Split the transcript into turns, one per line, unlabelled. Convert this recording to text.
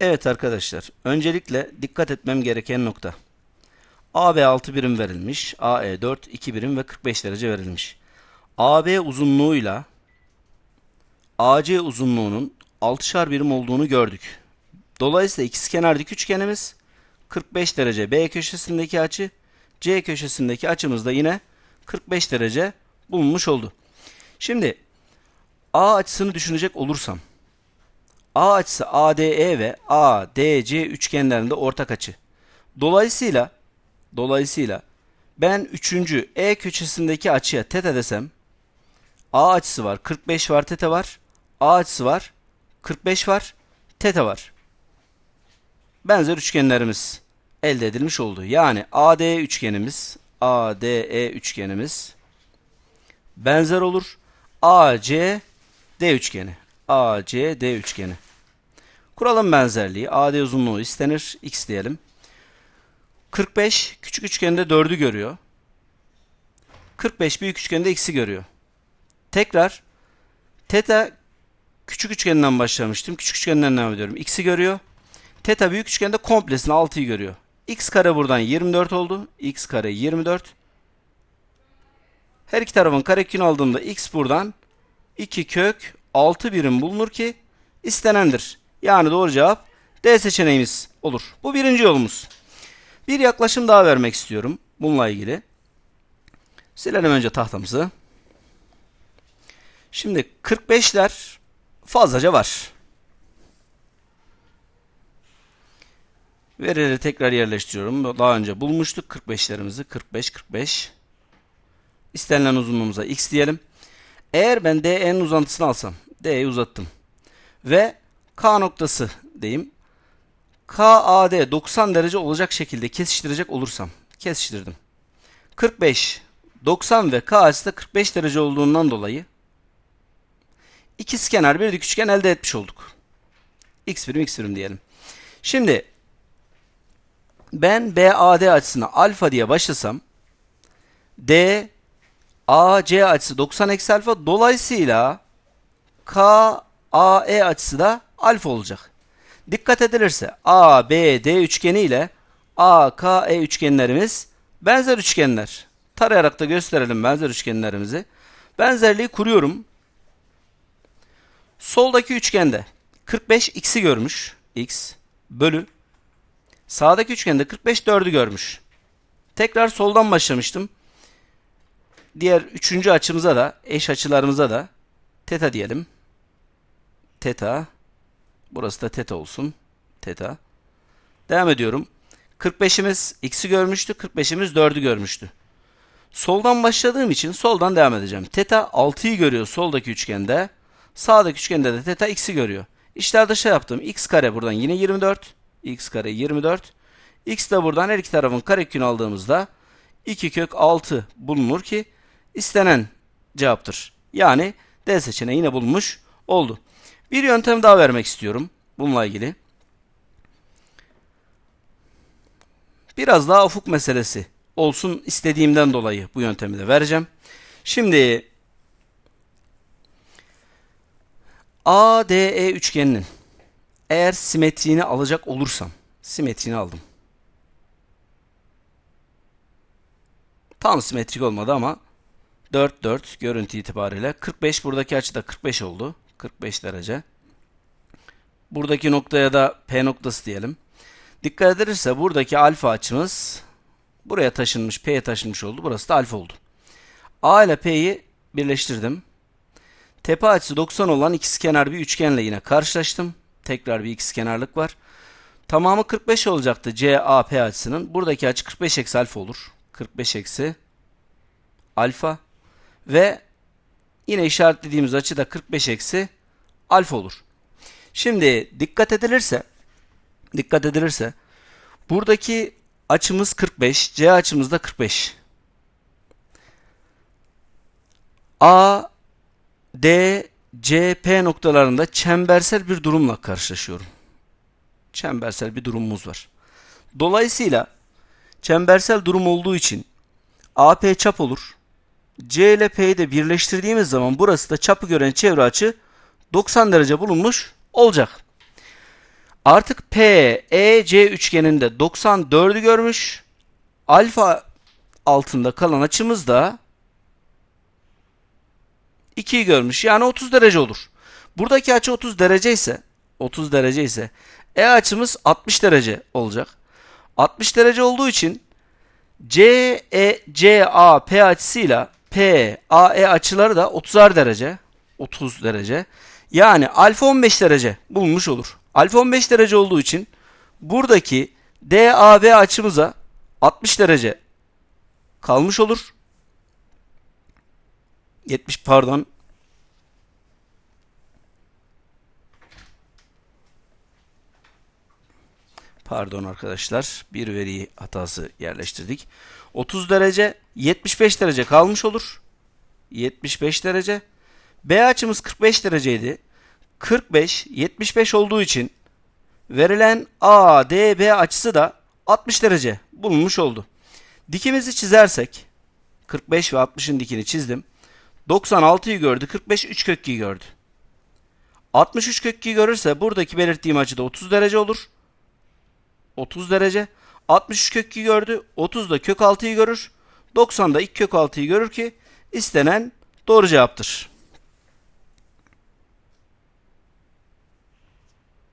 Evet arkadaşlar, öncelikle dikkat etmem gereken nokta. AB 6 birim verilmiş, AE 4 2 birim ve 45 derece verilmiş. AB uzunluğuyla AC uzunluğunun 6'şar birim olduğunu gördük. Dolayısıyla ikizkenar dik üçgenimiz 45 derece B köşesindeki açı, C köşesindeki açımız da yine 45 derece bulunmuş oldu. Şimdi A açısını düşünecek olursam A açısı ADE ve ADC üçgenlerinde ortak açı. Dolayısıyla dolayısıyla ben üçüncü E köşesindeki açıya teta desem A açısı var 45 var teta var. A açısı var 45 var teta var. Benzer üçgenlerimiz elde edilmiş oldu. Yani ADE üçgenimiz ADE üçgenimiz benzer olur. AC D üçgeni. AC D üçgeni. Kuralım benzerliği. AD uzunluğu istenir. X diyelim. 45 küçük üçgende 4'ü görüyor. 45 büyük üçgende x'i görüyor. Tekrar teta küçük üçgeninden başlamıştım. Küçük üçgenden devam ediyorum. X'i görüyor. Teta büyük üçgende komplesini 6'yı görüyor. X kare buradan 24 oldu. X kare 24. Her iki tarafın karekökünü aldığımda x buradan 2 kök 6 birim bulunur ki istenendir. Yani doğru cevap D seçeneğimiz olur. Bu birinci yolumuz. Bir yaklaşım daha vermek istiyorum bununla ilgili. Silelim önce tahtamızı. Şimdi 45'ler fazlaca var. Verileri tekrar yerleştiriyorum. Daha önce bulmuştuk 45'lerimizi. 45 45. İstenilen uzunluğumuza x diyelim. Eğer ben DE'nin uzantısını alsam, D'yi uzattım. Ve K noktası diyeyim. KAD 90 derece olacak şekilde kesiştirecek olursam, kesiştirdim. 45, 90 ve K açısı da 45 derece olduğundan dolayı ikizkenar bir dik üçgen elde etmiş olduk. X birim x birim diyelim. Şimdi ben BAD açısına alfa diye başlasam D AC açısı 90 eksi alfa. Dolayısıyla KAE açısı da alfa olacak. Dikkat edilirse ABD üçgeni ile AKE üçgenlerimiz benzer üçgenler. Tarayarak da gösterelim benzer üçgenlerimizi. Benzerliği kuruyorum. Soldaki üçgende 45 x'i görmüş. x bölü. Sağdaki üçgende 45 4'ü görmüş. Tekrar soldan başlamıştım diğer üçüncü açımıza da eş açılarımıza da teta diyelim. Teta. Burası da teta olsun. Teta. Devam ediyorum. 45'imiz x'i görmüştü. 45'imiz 4'ü görmüştü. Soldan başladığım için soldan devam edeceğim. Teta 6'yı görüyor soldaki üçgende. Sağdaki üçgende de teta x'i görüyor. İşler dışa yaptım. x kare buradan yine 24. x kare 24. x de buradan her iki tarafın karekökünü aldığımızda 2 kök 6 bulunur ki istenen cevaptır. Yani D seçeneği yine bulunmuş oldu. Bir yöntem daha vermek istiyorum bununla ilgili. Biraz daha ufuk meselesi olsun istediğimden dolayı bu yöntemi de vereceğim. Şimdi ADE üçgeninin eğer simetriğini alacak olursam simetriğini aldım. Tam simetrik olmadı ama 4 4 görüntü itibariyle 45 buradaki açı da 45 oldu. 45 derece. Buradaki noktaya da P noktası diyelim. Dikkat edilirse buradaki alfa açımız buraya taşınmış, P'ye taşınmış oldu. Burası da alfa oldu. A ile P'yi birleştirdim. Tepe açısı 90 olan ikizkenar bir üçgenle yine karşılaştım. Tekrar bir ikizkenarlık var. Tamamı 45 olacaktı CAP açısının. Buradaki açı 45 eksi alfa olur. 45 eksi alfa ve yine işaretlediğimiz açı da 45 eksi alfa olur. Şimdi dikkat edilirse dikkat edilirse buradaki açımız 45, C açımız da 45. A, D, C, P noktalarında çembersel bir durumla karşılaşıyorum. Çembersel bir durumumuz var. Dolayısıyla çembersel durum olduğu için AP çap olur. C ile P'yi de birleştirdiğimiz zaman burası da çapı gören çevre açı 90 derece bulunmuş olacak. Artık PEC üçgeninde 94'ü görmüş. Alfa altında kalan açımız da 2'yi görmüş. Yani 30 derece olur. Buradaki açı 30 derece ise 30 derece ise E açımız 60 derece olacak. 60 derece olduğu için CE CAP açısıyla PAE açıları da 30'ar derece. 30 derece. Yani alfa 15 derece bulunmuş olur. Alfa 15 derece olduğu için buradaki DAB açımıza 60 derece kalmış olur. 70 pardon. Pardon arkadaşlar. Bir veri hatası yerleştirdik. 30 derece 75 derece kalmış olur. 75 derece. B açımız 45 dereceydi. 45 75 olduğu için verilen ADB açısı da 60 derece bulunmuş oldu. Dikimizi çizersek 45 ve 60'ın dikini çizdim. 96'yı gördü. 45 3 kök 2'yi gördü. 63 kök 2'yi görürse buradaki belirttiğim açı da 30 derece olur. 30 derece. 63 kök 2 gördü. 30 da kök 6'yı görür. 90 da ilk kök 6'yı görür ki istenen doğru cevaptır.